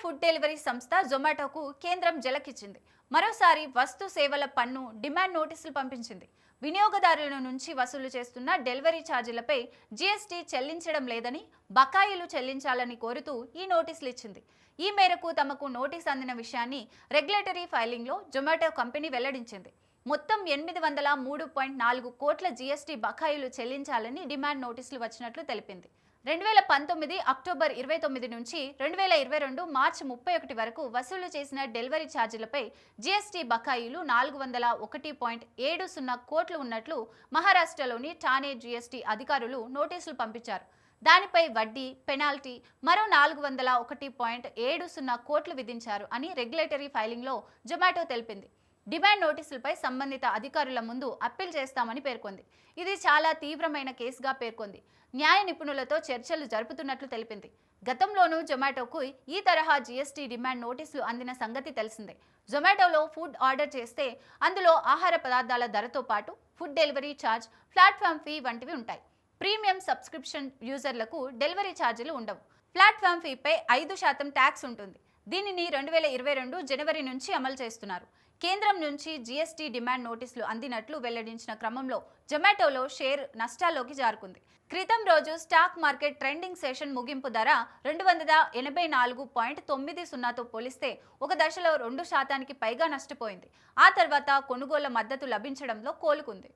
Food delivery సంస్థ జొమాటోకు కేంద్రం జలకిచ్చింది. మరోసారి వస్తు సేవల పన్ను డిమాండ్ నోటీసులు పంపించింది. వినియోగదారుల నుంచి వసూలు చేస్తున్న డెలివరీ ఛార్జీలపై జీఎస్టీ చెల్లించడం లేదని బకాయిలు చెల్లించాలని కోరుతూ ఈ నోటీసులు ఇచ్చింది. ఈ మేరకు తమకు నోటీస్ అందిన విషయాన్ని రెగ్యులేటరీ ఫైలింగ్లో జొమాటో కంపెనీ వెల్లడించింది. మొత్తం ఎనిమిది వందల మూడు పాయింట్ నాలుగు కోట్ల జీఎస్టీ బకాయిలు చెల్లించాలని డిమాండ్ నోటీసులు వచ్చినట్లు తెలిపింది. రెండు వేల పంతొమ్మిది అక్టోబర్ ఇరవై తొమ్మిది నుంచి రెండు వేల ఇరవై రెండు మార్చి ముప్పై ఒకటి వరకు వసూలు చేసిన డెలివరీ ఛార్జీలపై జీఎస్టీ బకాయిలు నాలుగు వందల ఒకటి పాయింట్ ఏడు సున్నా కోట్లు ఉన్నట్లు మహారాష్ట్రలోని ఠానే జీఎస్టీ అధికారులు నోటీసులు పంపించారు. దానిపై వడ్డీ పెనాల్టీ మరో నాలుగు వందల ఒకటి పాయింట్ ఏడు సున్నా కోట్లు విధించారు అని రెగ్యులేటరీ ఫైలింగ్లో జొమాటో తెలిపింది. డిమాండ్ నోటీసులపై సంబంధిత అధికారుల ముందు అప్పీల్ చేస్తామని పేర్కొంది. ఇది చాలా తీవ్రమైన కేసుగా పేర్కొంది. న్యాయ నిపుణులతో చర్చలు జరుపుతున్నట్లు తెలిపింది. గతంలోనూ జొమాటోకు ఈ తరహా జీఎస్టీ డిమాండ్ నోటీసులు అందిన సంగతి తెలిసిందే. జొమాటోలో ఫుడ్ ఆర్డర్ చేస్తే అందులో ఆహార పదార్థాల ధరతో పాటు food delivery charge platform fee వంటివి ఉంటాయి. ప్రీమియం సబ్స్క్రిప్షన్ యూజర్లకు డెలివరీ ఛార్జీలు ఉండవు. ప్లాట్ఫామ్ ఫీపై ఐదు శాతం ట్యాక్స్ ఉంటుంది. దీనిని రెండు వేల ఇరవై రెండు జనవరి నుంచి అమలు చేస్తున్నారు. కేంద్రం నుంచి జీఎస్టీ డిమాండ్ నోటీసులు అందినట్లు వెల్లడించిన క్రమంలో జొమాటోలో షేర్ నష్టాల్లోకి జారుకుంది. క్రితం రోజు స్టాక్ మార్కెట్ ట్రెండింగ్ సెషన్ ముగింపు ధర రెండు వందల ఎనభై నాలుగు పాయింట్ తొమ్మిది సున్నాతో పోలిస్తే ఒక దశలో రెండు శాతానికి పైగా నష్టపోయింది. ఆ తర్వాత కొనుగోళ్ళ మద్దతు లభించడంలో కోలుకుంది.